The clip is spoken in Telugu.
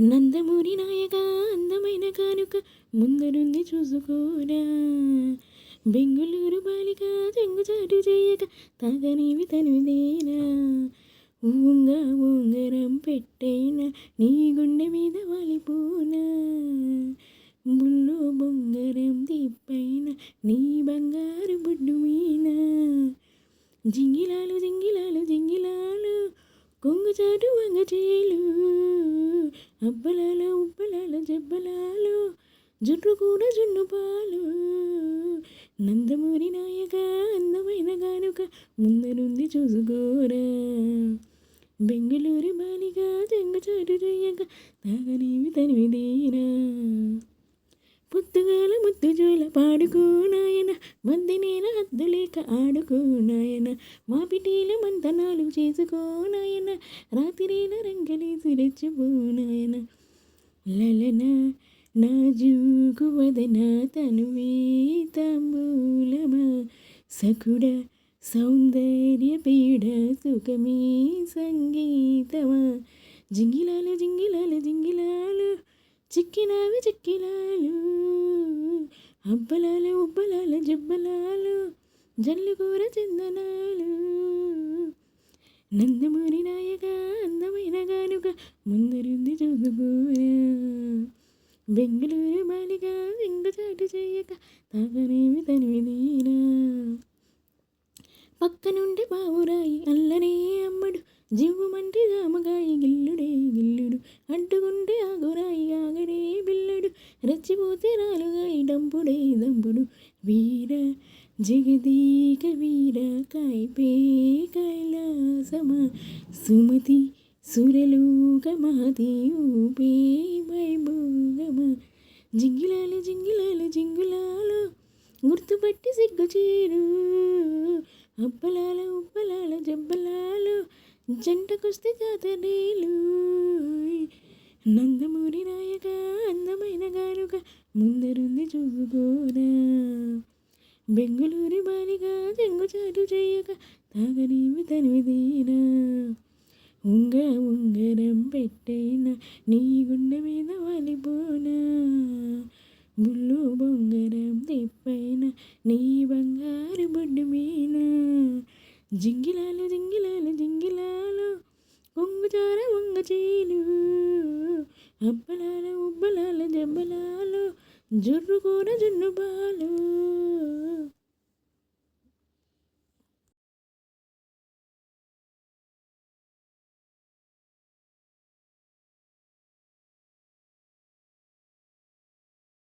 నందమూరి నాయక అందమైన కానుక ముందరుంది చూసుకోరా. బెంగుళూరు బాలిక చెంగుచాటు చేయక తాగనివి తనివిదేనా. ఊంగ ఉంగరం పెట్టైనా నీ గుండె మీద వాలిపోనా. బుల్లో బొంగరం తిప్పైన నీ బంగారు బొడ్డు మీనా. జింగిలాలు జింగిలాలు జింగిలాలు కొంగుచాటు వంగచేలు. అబ్బలాల ఉబ్బలాల జబ్బలాలు జుట్టు కూడా జున్ను పాలు. నందమూరి నాయక అందమైన గానుక ముందరుంది చూసుకోరా. బెంగళూరు బాలిక చెంగుచాటు చెయ్యక తాగనేవి తనివిదేరా పుత్తుగాల ముత్తుజోల పాడుకోనాయన నేల హద్దులేక ఆడుకోనాయన మా పిటీల మంతనాలు చేసుకోనాయన రాత్రిన రంగలేసి రెచ్చిపోనాయన లలన నా జూకు వదన తనువే తాంబూలమా. సకుడ సౌందర్య పీడ సుఖమే సంగీతమా. జింగిలాలు జింగిలాలు జింగిలాలు చిక్కినావి చిక్కిలాలు. అబ్బలాలు ఉబ్బలాలు జబ్బలాలు జల్లుకూర చిందనాలు. నందమూరి నాయక అందమైన గానుక ముందరుంది చూసుకోరా బెంగళూరు బాలిక వెంగచాటు చేయక తాగనేమి తనివిదీరా పక్కనుండి బావురాయి అల్లనే అమ్మడు జివ్వుమంటే జామగాయి గిల్లుడే గిల్లుడు అడ్డుకుంటే ఆగురాయి ఆగడే బిల్లడు రెచ్చిపోతే రాలుగాయి డంపుడే దంపుడు వీర జగదీక వీర కైపే కైలాసమ సుమతి సురలోక మహతి ఊపే వైభోగమ. జింగిలాలు జింగిలాలు జింగులాలు గుర్తుపట్టి సిగ్గు చేరు అబ్బలాల ఉబ్బలాల జబ్బలాలు జంటకొస్తే జాతరేలు నందమూరి నాయక అందమైన గారుగా ముందరుంది చూసుకోరా బెంగుళూరు బాలిక చెంగుచాటు చేయక తాగనేమి తనివిదేనా? ఉంగ ఉంగరం పెట్టైనా నీ గుండె మీద వాలిపోనా? బుల్లు బొంగరం తిప్పైన నీ బంగారు బొడ్డు మీన? జింగిలాలు జింగిలాలు జింగిలాలు కొంగుచార వంగచీలు అబ్బలాల ఉబ్బలాల జబ్బలాలు జుర్రు కూర జున్ను పాలు.